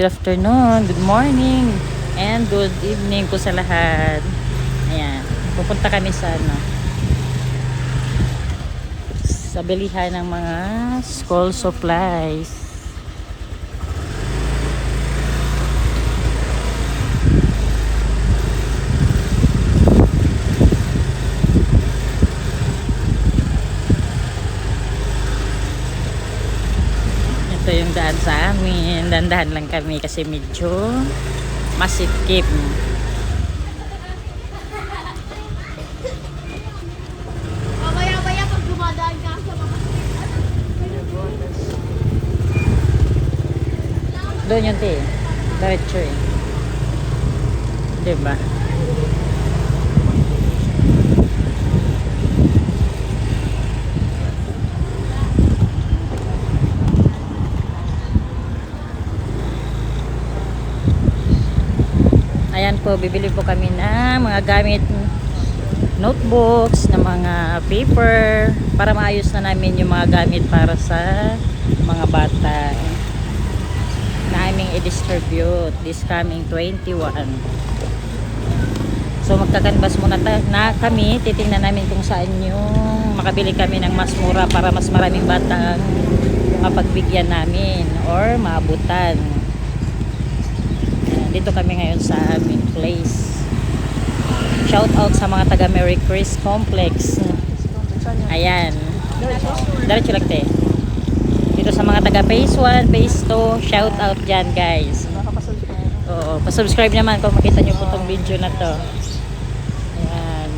Good afternoon, good morning, and good evening po sa lahat. Ayan, pupunta kami sa ano, sa bilihan ng mga school supplies. Ito yung daan sa amin. Dandahan lang kami kasi medyo masikip. Doon yung te. Diretso eh. Diba? Ayan po, bibili po kami ng mga gamit notebooks, na mga paper para maayos na namin yung mga gamit para sa mga bata na aming i-distribute this coming 21. So magkakanbas muna na kami, titingnan namin kung saan yung makabili kami ng mas mura para mas maraming bata ang mapagbigyan namin or maabutan. Ayan, Dito kami ngayon sa aming place. Shout out sa mga taga Merry Chris Complex. Ayan. Diretso lang te. Dito sa mga taga Phase 1, Phase 2, shout out dyan guys. Oo, pa-subscribe naman kung makita nyo po itong video na to. Ayan.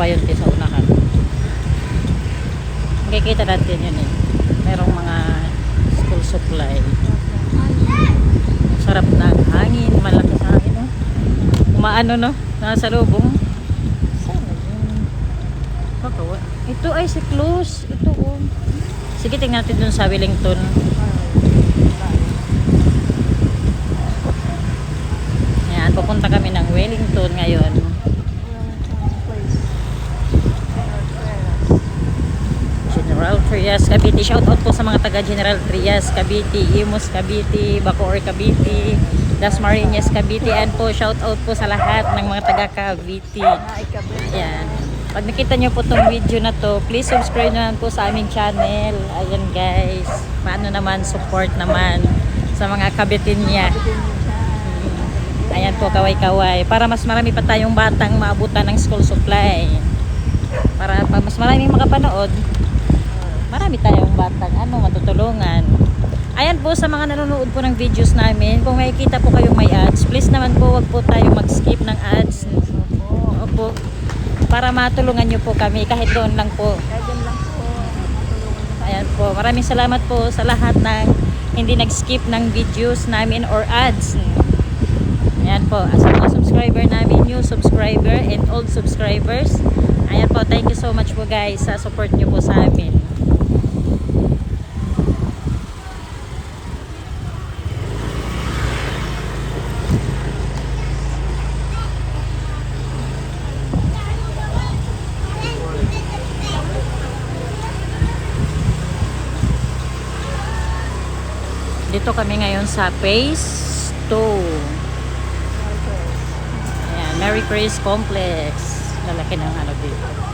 Pa yun sa unahan. Makikita natin yun eh. Merong mga school supply. Sarap na ang hangin, malakas ang hangin, no? Umaano, no? Nasa lubong. Ito ay si close. Ito, oh. Sige, tingnan natin dun sa Wellington. Ayan, pupunta kami ng Wellington ngayon. General Trias, Cavite. Shout out po sa mga taga General Trias, Cavite, Imus, Cavite, Bacoor, Cavite, Dasmariñas, Cavite. And po, shout out po sa lahat ng mga taga Cavite. Ayan. Pag nakita nyo po tong video na to, please subscribe naman po sa aming channel. Ayan guys. Paano naman, support naman sa mga kabitin niya. Ayan po, kaway-kaway. Para mas marami pa tayong batang maabutan ng school supply. Para pag mas maraming makapanood, marami tayong batang ano, matutulungan. Ayan po sa mga nanonood po ng videos namin, kung makikita po kayong may ads, please naman po wag po tayo mag-skip ng ads. Opo. Para matulungan nyo po kami kahit doon lang po. Ayan po. Maraming salamat po sa lahat ng hindi nag-skip ng videos namin or ads. Ayan po. Sa mga subscriber namin, new subscriber and old subscribers. Ayan po. Thank you so much po guys sa support nyo po sa amin. Dito kami ngayon sa Phase 2. Ayan, Mary Grace Complex. Lalaki ng ano dito.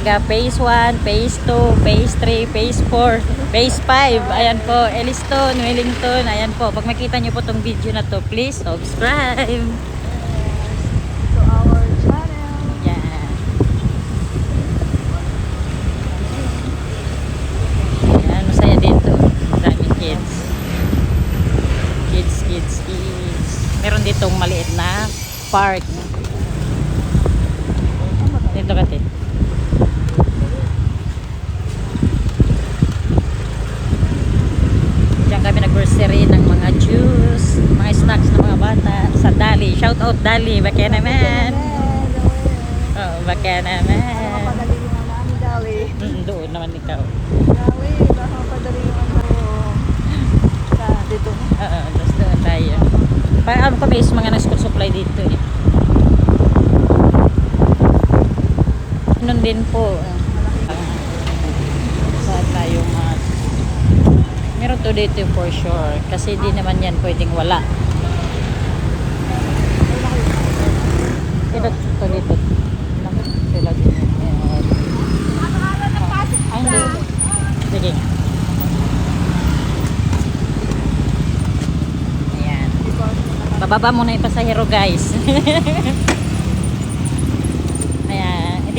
Taga Phase 1, Phase 2, Phase 3, Phase 4, Phase 5. Ayan po, Elliston, Wellington. Ayan po, pag makita nyo po tong video na to, please subscribe. To our channel. Yan. Yan, masaya dito. Kids. Kids, kids, kids. Meron ditong maliit na park. Dito ka, Tin. Diyan kami nag-grocery ng mga juice, mga snacks ng mga bata sa Dali. Shout out Dali, baka naman. Oh, baka naman. Padali naman namin, Dali. Mm, doon naman ikaw. Dali, baka padali naman tayo. Sa dito. Oo, tapos doon tayo. Parang kami is mga nag-school supply dito eh. Nun din po. saan tayo mag... Meron to dito for sure. Kasi di naman yan pwedeng wala. Ito to dito. Sila din. Sige. Ayan. Bababa muna yung pasahero guys.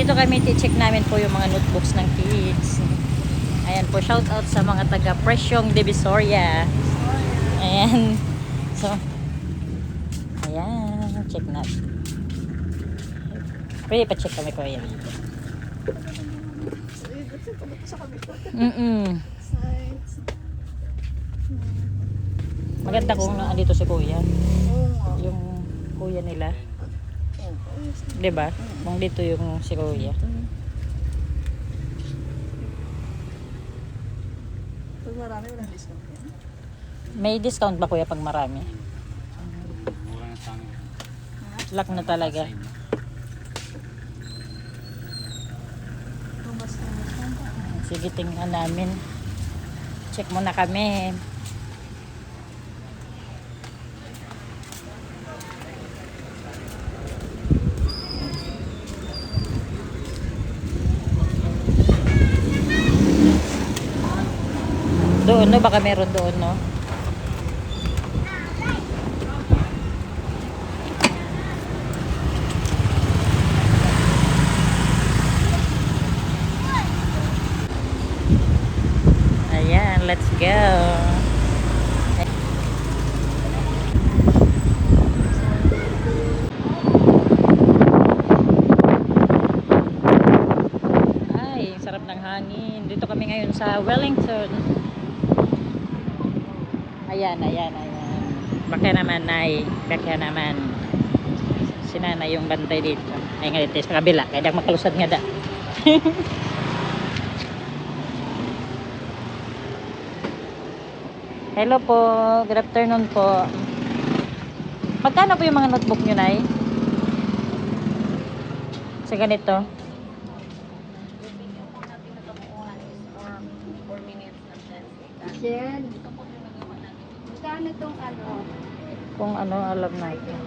Dito kami check namin po yung mga notebooks ng kids. Ayan po, shout out sa mga taga Presyong Divisoria. Ayan. So, ayan. Check natin. Pwede pa check kami ko yan. Mm-mm. Sides. Maganda kung nandito si kuya. Yung kuya nila. Oo. 'Di ba? Kung dito yung si kuya. Pag marami, walang discount yan. May discount ba kuya pag marami? Lock na talaga. Discount. Sige, tingnan namin. Check muna kami. Doon, no? Baka meron doon, no? Ayan, let's go. Ay, ang sarap ng hangin. Dito kami ngayon sa Wellington. Ayan, ayan, ayan. Baka naman, Nay. Baka naman. Si Nanay yung bantay dito. Ay, nga dito sa kabila. Kaya dak makalusad nga da. Hello po. Good afternoon po. Magkano po yung mga notebook nyo, Nay? Sa ganito? Magkano tong ano? Kung ano, alam natin.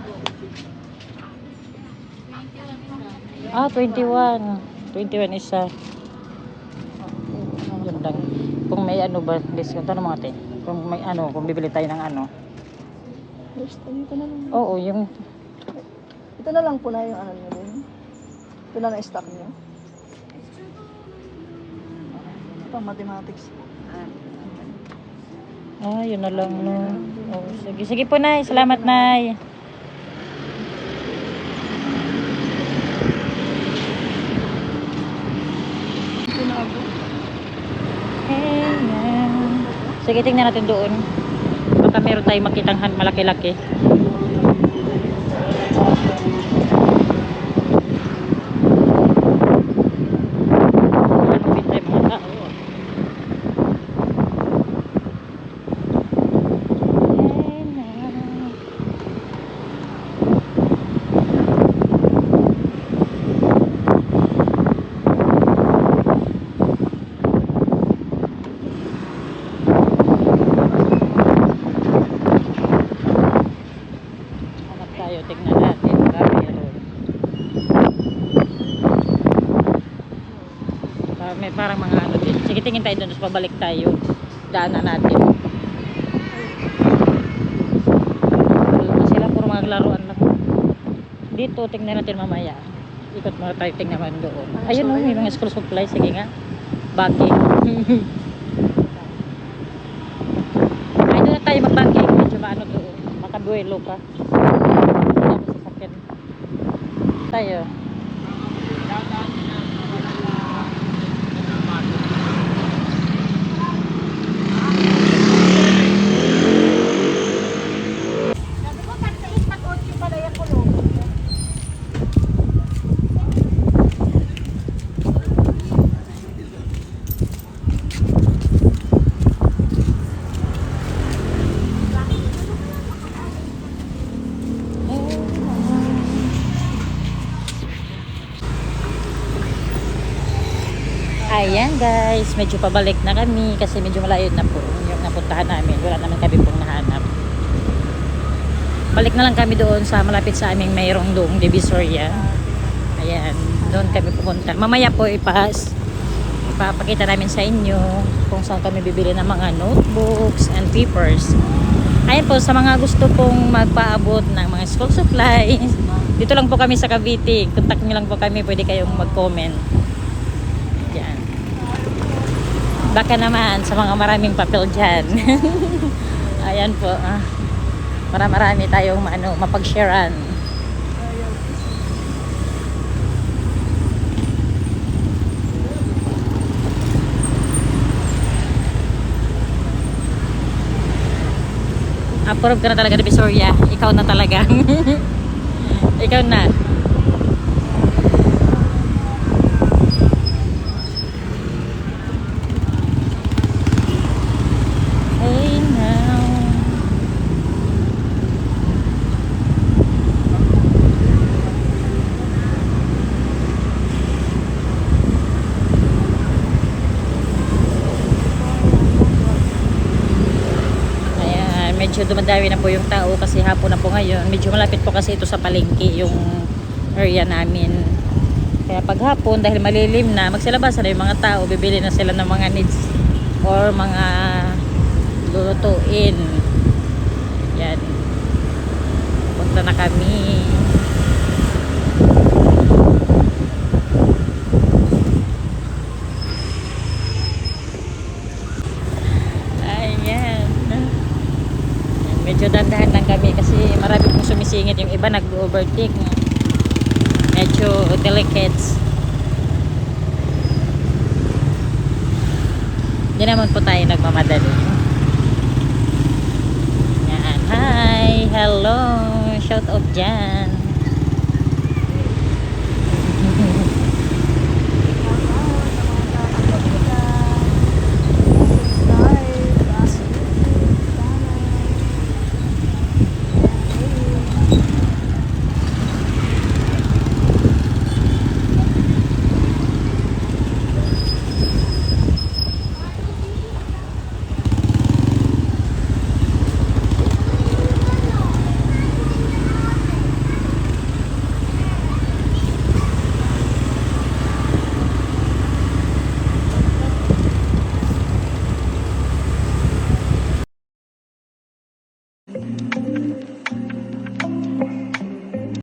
Ah, 21. 21 isa. Yun lang. Kung may ano ba, discount, ano mga ate? Kung may ano, kung bibili tayo ng ano. Dito na lang. Oo, yung, Ito na lang po na yung ano nyo din. Ito na lang stock nyo. Pang mathematics. ah, yun na lang, no. Oh, sige, sige po, Nay. Salamat, Nay. Sige, tingnan natin doon. Baka meron tayong makitang malaki-laki. Ano pintay mga tao? Ayan na. May parang mga ano din. Sige, tingin tayo doon, tapos pabalik tayo. Daanan natin. Doon pa sila, puro mga laruan lang. Dito, tingnan natin mamaya. Ikot muna tayo, tingnan naman doon. Ayun oh, may mga school supplies. Sige nga. Backing. Ay, doon na tayo mag-backing. Medyo maano doon. Makabuelo ka. Tapos sasakyan. Tayo. Ayan guys, medyo pabalik na kami kasi medyo malayo na po yung napuntahan namin. Wala naman kami pong nahanap. Balik na lang kami doon sa malapit sa aming mayroong doong Divisoria. Ayan, doon kami pupunta. Mamaya po ipas ipapakita namin sa inyo kung saan kami bibili ng mga notebooks and papers. Ayan po, sa mga gusto pong magpaabot ng mga school supplies, dito lang po kami sa Cavite. Contact nyo lang po kami, pwede kayong mag-comment. Yan. Baka naman sa mga maraming papel dyan. Ayan po. Ah. Para marami tayong ano, mapag-sharean. Approve ka na talaga ni Visoria. Ikaw na talaga. Ikaw na. Medyo dumadami na po yung tao kasi hapon na po ngayon. Medyo malapit po kasi ito sa palengke yung area namin. Kaya pag hapon, dahil malilim na, magsilabasan na yung mga tao, bibili na sila ng mga needs or mga lulutuin. Yan. Punta na kami. Ayan. Medyo dandahan lang kami kasi marami pong sumisingit. Yung iba nag-overtake. Medyo delicates. Hindi naman po tayo nagmamadali. Yan. Hi! Hello! Shout out dyan.